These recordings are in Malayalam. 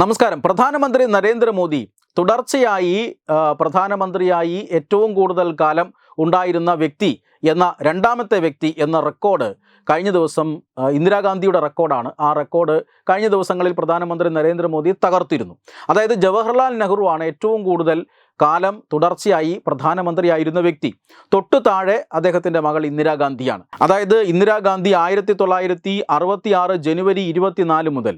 നമസ്കാരം. പ്രധാനമന്ത്രി നരേന്ദ്രമോദി തുടർച്ചയായി പ്രധാനമന്ത്രിയായി ഏറ്റവും കൂടുതൽ കാലം ഉണ്ടായിരുന്ന വ്യക്തി എന്ന രണ്ടാമത്തെ വ്യക്തി എന്ന റെക്കോർഡ് കഴിഞ്ഞ ദിവസം ഇന്ദിരാഗാന്ധിയുടെ റെക്കോർഡാണ്. ആ റെക്കോർഡ് കഴിഞ്ഞ ദിവസങ്ങളിൽ പ്രധാനമന്ത്രി നരേന്ദ്രമോദി തകർത്തിരുന്നു. അതായത് ജവഹർലാൽ നെഹ്റു ആണ് ഏറ്റവും കൂടുതൽ കാലം തുടർച്ചയായി പ്രധാനമന്ത്രിയായിരുന്ന വ്യക്തി. തൊട്ടു താഴെ അദ്ദേഹത്തിന്റെ മകൾ ഇന്ദിരാഗാന്ധിയാണ്. അതായത് ഇന്ദിരാഗാന്ധി ആയിരത്തി തൊള്ളായിരത്തി അറുപത്തി ആറ് ജനുവരി ഇരുപത്തിനാല് മുതൽ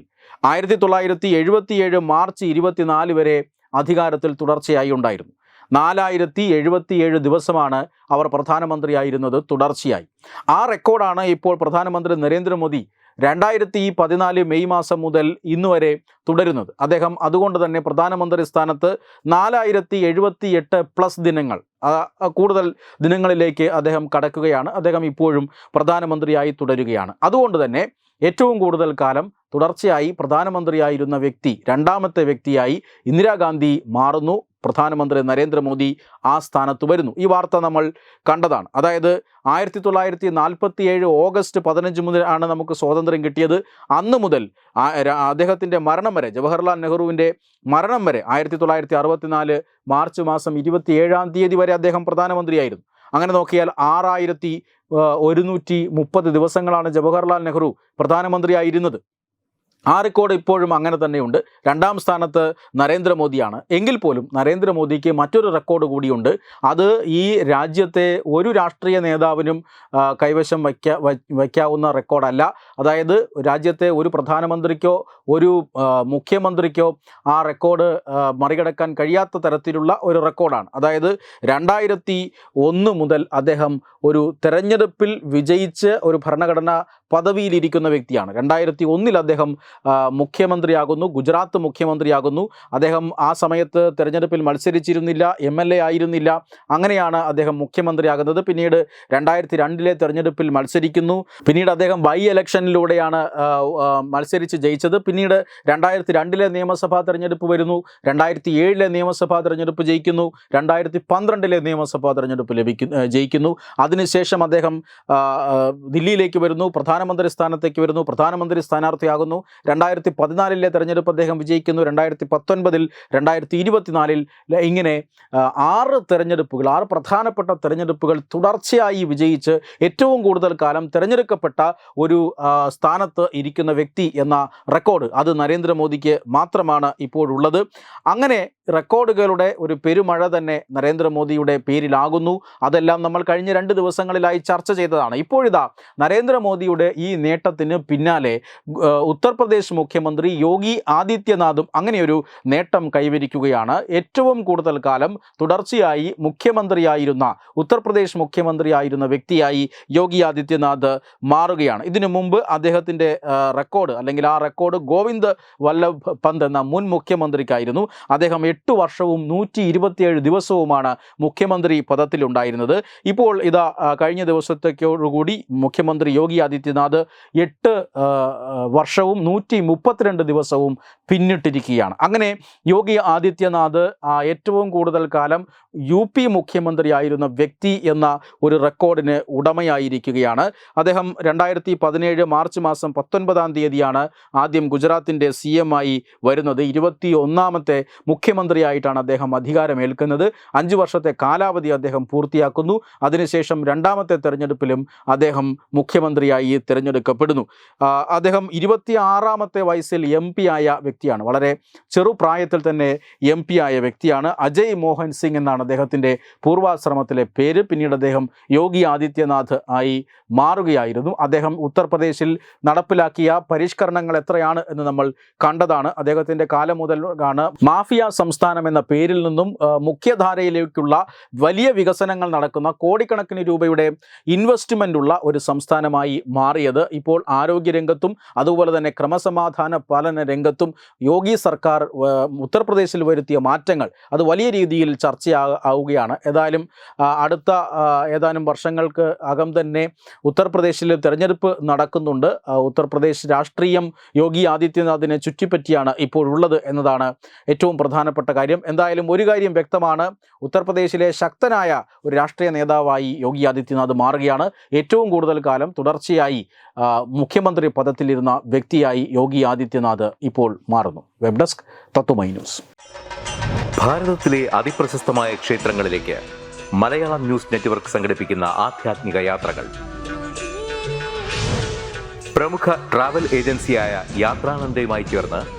ആയിരത്തി തൊള്ളായിരത്തി എഴുപത്തിയേഴ് മാർച്ച് ഇരുപത്തിനാല് വരെ അധികാരത്തിൽ തുടർച്ചയായി ഉണ്ടായിരുന്നു. നാലായിരത്തി എഴുപത്തിയേഴ് ദിവസമാണ് അവർ പ്രധാനമന്ത്രിയായിരുന്നത് തുടർച്ചയായി. ആ റെക്കോർഡാണ് ഇപ്പോൾ പ്രധാനമന്ത്രി നരേന്ദ്രമോദി രണ്ടായിരത്തി പതിനാല് മെയ് മാസം മുതൽ ഇന്ന് വരെ തുടരുന്നത്. അദ്ദേഹം അതുകൊണ്ട് തന്നെ പ്രധാനമന്ത്രി സ്ഥാനത്ത് നാലായിരത്തി എഴുപത്തി എട്ട് പ്ലസ് ദിനങ്ങൾ കൂടുതൽ ദിനങ്ങളിലേക്ക് അദ്ദേഹം കടക്കുകയാണ്. അദ്ദേഹം ഇപ്പോഴും പ്രധാനമന്ത്രിയായി തുടരുകയാണ്. അതുകൊണ്ട് തന്നെ ഏറ്റവും കൂടുതൽ കാലം തുടർച്ചയായി പ്രധാനമന്ത്രിയായിരുന്ന വ്യക്തി രണ്ടാമത്തെ വ്യക്തിയായി ഇന്ദിരാഗാന്ധി മാറുന്നു. പ്രധാനമന്ത്രി നരേന്ദ്രമോദി ആ സ്ഥാനത്ത് വരുന്നു. ഈ വാർത്ത നമ്മൾ കണ്ടതാണ്. അതായത് ആയിരത്തി തൊള്ളായിരത്തി നാൽപ്പത്തി ഏഴ് ഓഗസ്റ്റ് പതിനഞ്ച് മുതൽ ആണ് നമുക്ക് സ്വാതന്ത്ര്യം കിട്ടിയത്. അന്ന് മുതൽ അദ്ദേഹത്തിന്റെ മരണം വരെ ജവഹർലാൽ നെഹ്റുവിന്റെ മരണം വരെ ആയിരത്തി തൊള്ളായിരത്തി അറുപത്തിനാല് മാർച്ച് മാസം ഇരുപത്തി ഏഴാം തീയതി വരെ അദ്ദേഹം പ്രധാനമന്ത്രിയായിരുന്നു. അങ്ങനെ നോക്കിയാൽ ആറായിരത്തി ഒരുന്നൂറ്റി മുപ്പത് ദിവസങ്ങളാണ് ജവഹർലാൽ നെഹ്റു പ്രധാനമന്ത്രിയായിരുന്നത്. ആ റെക്കോർഡ് ഇപ്പോഴും അങ്ങനെ തന്നെയുണ്ട്. രണ്ടാം സ്ഥാനത്ത് നരേന്ദ്രമോദിയാണ്. എങ്കിൽ പോലും നരേന്ദ്രമോദിക്ക് മറ്റൊരു റെക്കോർഡ് കൂടിയുണ്ട്. അത് ഈ രാജ്യത്തെ ഒരു രാഷ്ട്രീയ നേതാവിനും കൈവശം വയ്ക്ക വയ്ക്കാവുന്ന റെക്കോർഡല്ല. അതായത് രാജ്യത്തെ ഒരു പ്രധാനമന്ത്രിക്കോ ഒരു മുഖ്യമന്ത്രിക്കോ ആ റെക്കോർഡ് മറികടക്കാൻ കഴിയാത്ത തരത്തിലുള്ള ഒരു റെക്കോർഡാണ്. അതായത് രണ്ടായിരത്തി ഒന്ന് മുതൽ അദ്ദേഹം ഒരു തെരഞ്ഞെടുപ്പിൽ വിജയിച്ച് ഒരു ഭരണഘടനാ പദവിയിലിരിക്കുന്ന വ്യക്തിയാണ്. രണ്ടായിരത്തി ഒന്നിൽ അദ്ദേഹം മുഖ്യമന്ത്രിയാകുന്നു ഗുജറാത്ത് മുഖ്യമന്ത്രിയാകുന്നു. അദ്ദേഹം ആ സമയത്ത് തെരഞ്ഞെടുപ്പിൽ മത്സരിച്ചിരുന്നില്ല എം എൽ എ ആയിരുന്നില്ല. അങ്ങനെയാണ് അദ്ദേഹം മുഖ്യമന്ത്രിയാകുന്നത്. പിന്നീട് രണ്ടായിരത്തി രണ്ടിലെ തെരഞ്ഞെടുപ്പിൽ മത്സരിക്കുന്നു. പിന്നീട് അദ്ദേഹം ബൈ ഇലക്ഷനിലൂടെയാണ് മത്സരിച്ച് ജയിച്ചത്. പിന്നീട് രണ്ടായിരത്തി രണ്ടിലെ നിയമസഭാ തെരഞ്ഞെടുപ്പ് വരുന്നു. രണ്ടായിരത്തി ഏഴിലെ നിയമസഭാ തെരഞ്ഞെടുപ്പ് ജയിക്കുന്നു. രണ്ടായിരത്തി പന്ത്രണ്ടിലെ നിയമസഭാ തെരഞ്ഞെടുപ്പ് ലഭിക്കുന്നു ജയിക്കുന്നു. അതിനുശേഷം അദ്ദേഹം ദില്ലിയിലേക്ക് വരുന്നു. പ്രധാനമന്ത്രി സ്ഥാനത്തേക്ക് വരുന്നു. പ്രധാനമന്ത്രി സ്ഥാനാർത്ഥിയാകുന്നു. രണ്ടായിരത്തി പതിനാലിലെ തെരഞ്ഞെടുപ്പ് അദ്ദേഹം വിജയിക്കുന്നു. രണ്ടായിരത്തി പത്തൊൻപതിൽ രണ്ടായിരത്തി ഇരുപത്തിനാലിൽ ഇങ്ങനെ ആറ് തെരഞ്ഞെടുപ്പുകൾ ആറ് പ്രധാനപ്പെട്ട തെരഞ്ഞെടുപ്പുകൾ തുടർച്ചയായി വിജയിച്ച് ഏറ്റവും കൂടുതൽ കാലം തിരഞ്ഞെടുക്കപ്പെട്ട ഒരു സ്ഥാനത്ത് ഇരിക്കുന്ന വ്യക്തി എന്ന റെക്കോർഡ് അത് നരേന്ദ്രമോദിക്ക് മാത്രമാണ് ഇപ്പോഴുള്ളത്. അങ്ങനെ റെക്കോർഡുകളുടെ ഒരു പെരുമഴ തന്നെ നരേന്ദ്രമോദിയുടെ പേരിലാകുന്നു. അതെല്ലാം നമ്മൾ കഴിഞ്ഞ രണ്ട് ദിവസങ്ങളിലായി ചർച്ച ചെയ്തതാണ്. ഇപ്പോഴിതാ നരേന്ദ്രമോദിയുടെ ഈ നേട്ടത്തിന് പിന്നാലെ ഉത്തർപ്രദേശ് മുഖ്യമന്ത്രി യോഗി ആദിത്യനാഥും അങ്ങനെയൊരു നേട്ടം കൈവരിക്കുകയാണ്. ഏറ്റവും കൂടുതൽ കാലം തുടർച്ചയായി മുഖ്യമന്ത്രിയായിരുന്ന ഉത്തർപ്രദേശ് മുഖ്യമന്ത്രിയായിരുന്ന വ്യക്തിയായി യോഗി ആദിത്യനാഥ് മാറുകയാണ്. ഇതിനു മുമ്പ് അദ്ദേഹത്തിന്റെ റെക്കോർഡ് അല്ലെങ്കിൽ ആ റെക്കോർഡ് ഗോവിന്ദ് വല്ലഭ് പന്ത് എന്ന മുൻ മുഖ്യമന്ത്രിക്കായിരുന്നു. അദ്ദേഹം എട്ട് വർഷവും നൂറ്റി ഇരുപത്തിയേഴ് ദിവസവുമാണ് മുഖ്യമന്ത്രി പദത്തിലുണ്ടായിരുന്നത്. ഇപ്പോൾ ഇതാ കഴിഞ്ഞ ദിവസത്തേക്കോടുകൂടി മുഖ്യമന്ത്രി യോഗി ആദിത്യനാഥ് എട്ട് വർഷവും നൂറ്റി മുപ്പത്തിരണ്ട് ദിവസവും പിന്നിട്ടിരിക്കുകയാണ്. അങ്ങനെ യോഗി ആദിത്യനാഥ് ഏറ്റവും കൂടുതൽ കാലം യു പി മുഖ്യമന്ത്രിയായിരുന്ന വ്യക്തി എന്ന ഒരു റെക്കോർഡിന് ഉടമയായിരിക്കുകയാണ്. അദ്ദേഹം രണ്ടായിരത്തി പതിനേഴ് മാർച്ച് മാസം പത്തൊൻപതാം തീയതിയാണ് ആദ്യം ഗുജറാത്തിന്റെ സി എം ആയി വരുന്നത്. ഇരുപത്തി ഒന്നാമത്തെ മുഖ്യമന്ത്രിയായിട്ടാണ് അദ്ദേഹം അധികാരമേൽക്കുന്നത്. അഞ്ച് വർഷത്തെ കാലാവധി അദ്ദേഹം പൂർത്തിയാക്കുന്നു. അതിനുശേഷം രണ്ടാമത്തെ തെരഞ്ഞെടുപ്പിലും അദ്ദേഹം മുഖ്യമന്ത്രിയായി തിരഞ്ഞെടുക്കപ്പെടുന്നു. അദ്ദേഹം ഇരുപത്തി ആറാമത്തെ വയസ്സിൽ എം പി ആയ വ്യക്തിയാണ്. വളരെ ചെറുപ്രായത്തിൽ തന്നെ എം പി ആയ വ്യക്തിയാണ്. അജയ് മോഹൻ സിംഗ് എന്നാണ് അദ്ദേഹത്തിന്റെ പൂർവാശ്രമത്തിലെ പേര്. പിന്നീട് അദ്ദേഹം യോഗി ആദിത്യനാഥ് ആയി മാറുകയായിരുന്നു. അദ്ദേഹം ഉത്തർപ്രദേശിൽ നടപ്പിലാക്കിയ പരിഷ്കരണങ്ങൾ എത്രയാണ് എന്ന് നമ്മൾ കണ്ടതാണ്. അദ്ദേഹത്തിന്റെ കാലം മുതൽ ആണ് മാഫിയ സംസ്ഥാനം എന്ന പേരിൽ നിന്നും മുഖ്യധാരയിലേക്കുള്ള വലിയ വികസനങ്ങൾ നടക്കുന്ന കോടിക്കണക്കിന് രൂപയുടെ ഇൻവെസ്റ്റ്മെന്റ് ഉള്ള ഒരു സംസ്ഥാനമായി മാറിയത്. ഇപ്പോൾ ആരോഗ്യരംഗത്തും അതുപോലെ തന്നെ ക്രമസമാധാന പാലന രംഗത്തും യോഗി സർക്കാർ ഉത്തർപ്രദേശിൽ വരുത്തിയ മാറ്റങ്ങൾ അത് വലിയ രീതിയിൽ ചർച്ചയാവുകയാണ് ഏതായാലും അടുത്ത ഏതാനും വർഷങ്ങൾക്ക് അകം തന്നെ ഉത്തർപ്രദേശിൽ തിരഞ്ഞെടുപ്പ് നടക്കുന്നുണ്ട്. ഉത്തർപ്രദേശ് രാഷ്ട്രീയം യോഗി ആദിത്യനാഥിനെ ചുറ്റിപ്പറ്റിയാണ് ഇപ്പോഴുള്ളത് എന്നതാണ് ഏറ്റവും പ്രധാനപ്പെട്ട പ്രധാനപ്പെട്ട കാര്യം. എന്തായാലും ഒരു കാര്യം വ്യക്തമാണ്. ഉത്തർപ്രദേശിലെ ശക്തനായ ഒരു രാഷ്ട്രീയ നേതാവായി യോഗി ആദിത്യനാഥ് മാറുകയാണ്. ഏറ്റവും കൂടുതൽ കാലം തുടർച്ചയായി മുഖ്യമന്ത്രി പദത്തിലിരുന്ന വ്യക്തിയായി യോഗി ആദിത്യനാഥ് ഇപ്പോൾ മാറുന്നു. Web desk Tatwamayi news. ഭാരതത്തിലെ അതിപ്രശസ്തമായ ക്ഷേത്രങ്ങളിലേക്ക് മലയാളം ന്യൂസ് നെറ്റ്വർക്ക് സംഘടിപ്പിക്കുന്ന ആധ്യാത്മിക യാത്രകൾ. പ്രമുഖ ട്രാവൽ ഏജൻസിയായ യാത്രാനന്ദയുമായി ചേർന്ന്